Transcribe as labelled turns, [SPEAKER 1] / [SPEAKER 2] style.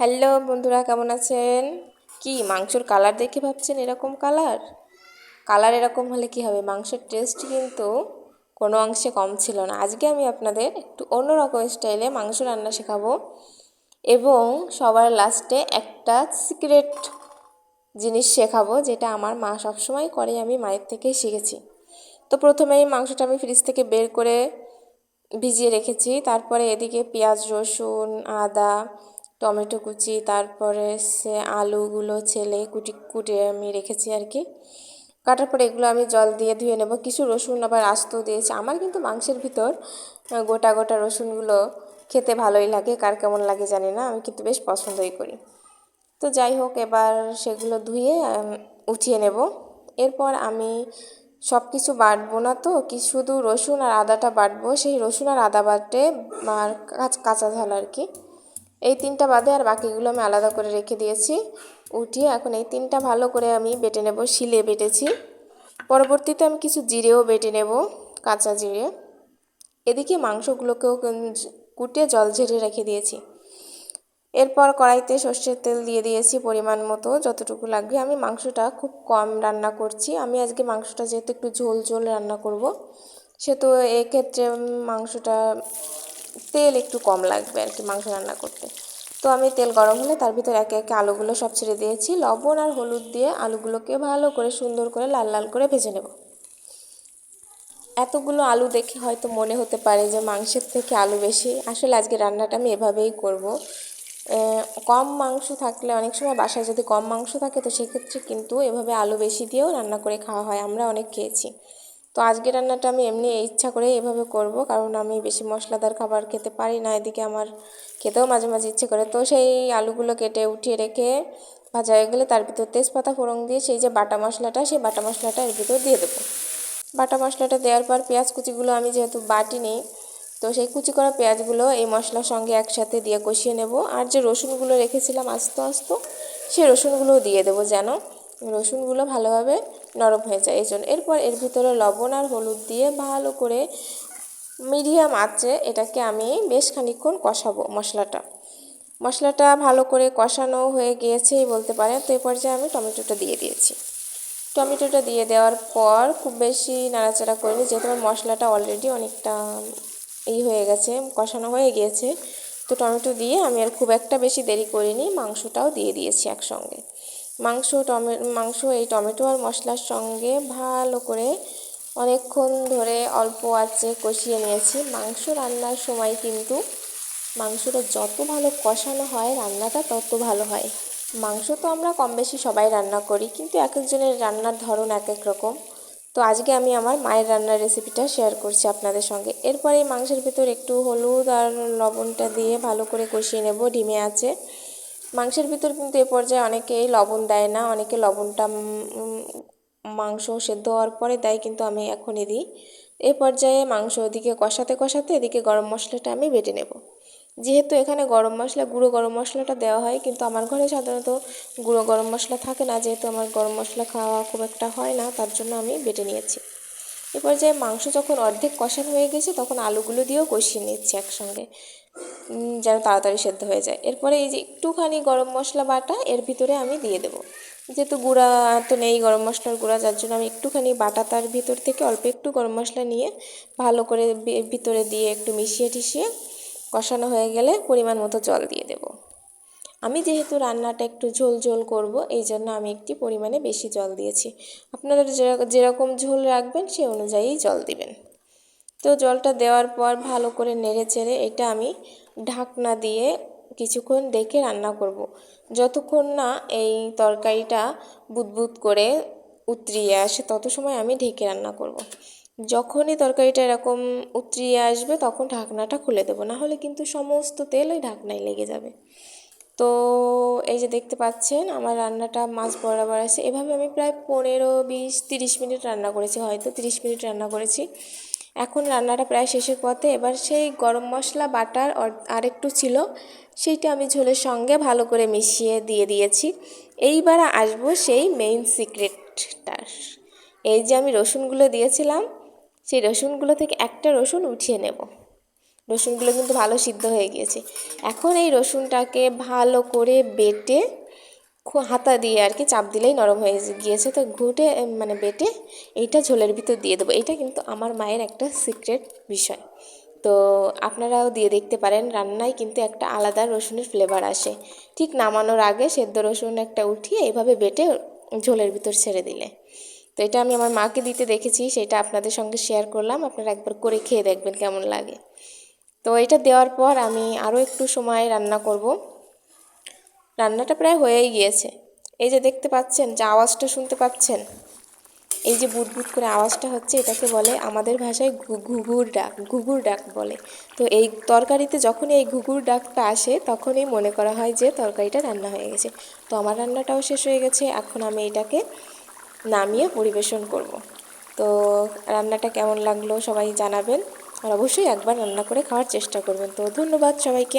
[SPEAKER 1] Hello বন্ধুরা, কেমন আছেন? কি, মাংসর কালার দেখে ভাবছেন এরকম কালার কালার এরকম হলে কি হবে? মাংসের টেস্ট কিন্তু কোনো অংশে কম ছিল না। আজকে আমি আপনাদের একটু অন্যরকম স্টাইলে মাংস রান্না শেখাবো এবং সবার লাস্টে একটা সিক্রেট জিনিস শেখাবো যেটা আমার মা সবসময় করে, আমি মায়ের থেকেই শিখেছি। তো প্রথমেই মাংসটা আমি ফ্রিজ থেকে বের করে ভিজিয়ে রেখেছি। তারপরে এদিকে পেঁয়াজ, রসুন, আদা টমেটো কুচি, তারপরে সে আলুগুলো ছেলে কুটি, কুটে আমি রেখেছি আর কি। কাটার পরে এগুলো আমি জল দিয়ে ধুয়ে নেব। কিছু রসুন আবার আস্ত দিয়েছি। আমার কিন্তু মাংসের ভিতর গোটা গোটা রসুনগুলো খেতে ভালোই লাগে। কার কেমন লাগে জানি না। আমি কিন্তু বেশ পছন্দই করি। তো যাই হোক, এবার সেগুলো ধুয়ে উঠিয়ে নেব। এরপর আমি সব কিছু বাটবো না তো? কি শুধু রসুন আর আদাটা বাটবো? সেই রসুন আর আদা বাটে, আর কাঁচা ঝাল আর কি। এই তিনটা বাদে আর বাকিগুলো আমি আলাদা করে রেখে দিয়েছি। উঠিয়ে এখন এই তিনটা ভালো করে আমি বেটে নেব, শিলে বেটেছি। পরবর্তীতে আমি কিছু জিরেও বেটে নেব, কাঁচা জিরে। এদিকে মাংসগুলোকেও কুটে জল ঝেড়ে রেখে দিয়েছি। এরপর কড়াইতে সর্ষের তেল দিয়ে দিয়েছি পরিমাণ মতো, যতটুকু লাগবে। আমি মাংসটা খুব কম রান্না করছি। আমি আজকে মাংসটা যেহেতু একটু ঝোল ঝোল রান্না করব, সেহেতু এক্ষেত্রে মাংসটা তেল একটু কম লাগবে আর কি, মাংস রান্না করতে। তো আমি তেল গরম হলে তার ভিতরে একে একে আলুগুলো সব ছেড়ে দিয়েছি। লবণ আর হলুদ দিয়ে আলুগুলোকে ভালো করে সুন্দর করে লাল লাল করে ভেজে নেব। এতগুলো আলু দেখে হয়তো মনে হতে পারে যে মাংসের থেকে আলু বেশি। আসলে আজকে রান্নাটা আমি এভাবেই করব। কম মাংস থাকলে অনেক সময় বাসায় যদি কম মাংস থাকে তো সেক্ষেত্রে কিন্তু এভাবে আলু বেশি দিয়েও রান্না করে খাওয়া হয়। আমরা অনেক খেয়েছি। তো আজকে রান্নাটা আমি এমনি ইচ্ছা করে এভাবে করব, কারণ আমি বেশি মশলাদার খাবার খেতে পারি না, এদিকে আমার খেতেও মাঝে মাঝে ইচ্ছে করে। তো সেই আলুগুলো কেটে উঠিয়ে রেখে ভাজা হয়ে গেলে তার ভিতর তেজপাতা ফোড়ন দিয়ে সেই যে বাটা মশলাটা, সেই বাটা মশলাটা এর ভিতর দিয়ে দেবো। বাটা মশলাটা দেওয়ার পর পেঁয়াজ কুচিগুলো আমি যেহেতু বাটিনি, তো সেই কুচি করা পেঁয়াজগুলো এই মশলার সঙ্গে একসাথে দিয়ে কষিয়ে নেব। আর যে রসুনগুলো রেখেছিলাম আস্তে আস্তে সেই রসুনগুলোও দিয়ে দেবো যেন রসুনগুলো ভালোভাবে নরম হয়ে যায়। এই জন্য এরপর এর ভিতরে লবণ আর হলুদ দিয়ে ভালো করে মিডিয়াম আঁচে এটাকে আমি বেশ খানিক্ষণ কষাবো মশলাটা। মশলাটা ভালো করে কষানো হয়ে গিয়েছেই বলতে পারেন। তো এই পর্যায়ে আমি টমেটোটা দিয়ে দিয়েছি। টমেটোটা দিয়ে দেওয়ার পর খুব বেশি নাড়াচাড়া করিনি, যেহেতু মশলাটা অলরেডি অনেকটা এই হয়ে গেছে, কষানো হয়ে গিয়েছে। তো টমেটো দিয়ে আমি আর খুব একটা বেশি দেরি করিনি, মাংসটাও দিয়ে দিয়েছি একসঙ্গে। মাংস, টমে, মাংস এই টমেটো আর মশলার সঙ্গে ভালো করে অনেকক্ষণ ধরে অল্প আঁচে কষিয়ে নিয়েছি। মাংস রান্নার সময় কিন্তু মাংসটা যত ভালো কষানো হয়, রান্নাটা তত ভালো হয়। মাংস তো আমরা কম বেশি সবাই রান্না করি, কিন্তু এক একজনের রান্নার ধরন এক এক রকম। তো আজকে আমি আমার মায়ের রান্নার রেসিপিটা শেয়ার করছি আপনাদের সঙ্গে। এরপরে মাংসের ভিতর একটু হলুদ আর লবণটা দিয়ে ভালো করে কষিয়ে নেব, ডিমে আছে মাংসের ভিতর কিন্তু এ পর্যায়ে অনেকেই লবণ দেয় না, অনেকে লবণটা মাংস সেদ্ধ হওয়ার পরে দেয় কিন্তু আমি এখনই দিই। এ পর্যায়ে মাংস ওদিকে কষাতে কষাতে এদিকে গরম মশলাটা আমি বেটে নেব। যেহেতু এখানে গরম মশলা, গুঁড়ো গরম মশলাটা দেওয়া হয়, কিন্তু আমার ঘরে সাধারণত গুঁড়ো গরম মশলা থাকে না, যেহেতু আমার গরম মশলা খাওয়া খুব একটা হয় না, তার জন্য আমি বেটে নিয়েছি। এ পর্যায়ে মাংস যখন অর্ধেক কষানো হয়ে গেছে, তখন আলুগুলো দিয়েও কষিয়ে নিচ্ছি একসঙ্গে। যেন তাড়াতাড়ি সেদ্ধ হয়ে যায়। এরপরে এই যে একটুখানি গরম মশলা বাটা, এর ভিতরে আমি দিয়ে দেবো। যেহেতু গুঁড়া তো নেই গরম মশলার গুঁড়া, যার জন্য আমি একটুখানি বাটা তার ভিতর থেকে অল্প একটু গরম মশলা নিয়ে ভালো করে ভিতরে দিয়ে একটু মিশিয়ে টিশিয়ে কষানো হয়ে গেলে পরিমাণ মতো জল দিয়ে দেব। আমি যেহেতু রান্নাটা একটু ঝোল ঝোল করব, এই জন্য আমি একটি পরিমাণে বেশি জল দিয়েছি আপনারা যেরকম ঝোল রাখবেন, সে অনুযায়ী জল দিবেন তো জলটা দেওয়ার পর ভালো করে নেড়ে চেড়ে এটা আমি ঢাকনা দিয়ে কিছুক্ষণ দেখে রান্না করব। যতক্ষণ না এই তরকারিটা বুদবুদ করে উতরিয়ে আসে, তত সময় আমি ঢেকে রান্না করব। যখনই তরকারিটা এরকম উতরিয়ে আসবে, তখন ঢাকনাটা খুলে দেবো না হলে কিন্তু সমস্ত তেল ওই ঢাকনায় লেগে যাবে তো এই যে দেখতে পাচ্ছেন, আমার রান্নাটা মাছ বরাবর আছে। এভাবে আমি প্রায় পনেরো বিশ তিরিশ মিনিট রান্না করেছি, হয়তো তিরিশ মিনিট রান্না করেছি। এখন রান্নাটা প্রায় শেষের পথে। এবার সেই গরম মশলা, বাটার আরেকটু ছিল, সেইটা আমি ঝোলের সঙ্গে ভালো করে মিশিয়ে দিয়ে দিয়েছি। এইবার আসব সেই মেইন সিক্রেটটার এই যে আমি রসুনগুলো দিয়েছিলাম, সেই রসুনগুলো থেকে একটা রসুন উঠিয়ে নেব। রসুনগুলো কিন্তু ভালো সিদ্ধ হয়ে গিয়েছে। এখন এই রসুনটাকে ভালো করে বেটে খু, হাতা দিয়ে আর কি চাপ দিলেই নরম হয়ে গিয়েছে। তো ঘুটে মানে বেটে এইটা ঝোলের ভিতর দিয়ে দেবো। এটা কিন্তু আমার মায়ের একটা সিক্রেট বিষয়। তো আপনারাও দিয়ে দেখতে পারেন, রান্নায় কিন্তু একটা আলাদা রসুনের ফ্লেভার আসে। ঠিক নামানোর আগে সেদ্ধ রসুন একটা উঠিয়ে এইভাবে বেটে ঝোলের ভিতর ছেড়ে দিলে। তো এটা আমি আমার মাকে দিতে দেখেছি, সেটা আপনাদের সঙ্গে শেয়ার করলাম। আপনারা একবার করে খেয়ে দেখবেন কেমন লাগে। তো এটা দেওয়ার পর আমি আরও একটু সময় রান্না করব। রান্নাটা প্রায় হয়েই গিয়েছে। এই যে দেখতে পাচ্ছেন, যে আওয়াজটা শুনতে পাচ্ছেন, এই যে বুদবুদ করে আওয়াজটা হচ্ছে, এটাকে বলে আমাদের ভাষায় ঘুঘুর ডাক ঘুঘুর ডাক বলে। তো এই তরকারিতে যখনই এই ঘুঘুর ডাকটা আসে, তখনই মনে করা হয় যে তরকারিটা রান্না হয়ে গেছে। তো আমার রান্নাটাও শেষ হয়ে গেছে, এখন আমি এটাকে নামিয়ে পরিবেশন করব। তো রান্নাটা কেমন লাগল সবাই জানাবেন। আর অবশ্যই একবার রান্না করে খাওয়ার চেষ্টা করবেন। তো ধন্যবাদ সবাইকে।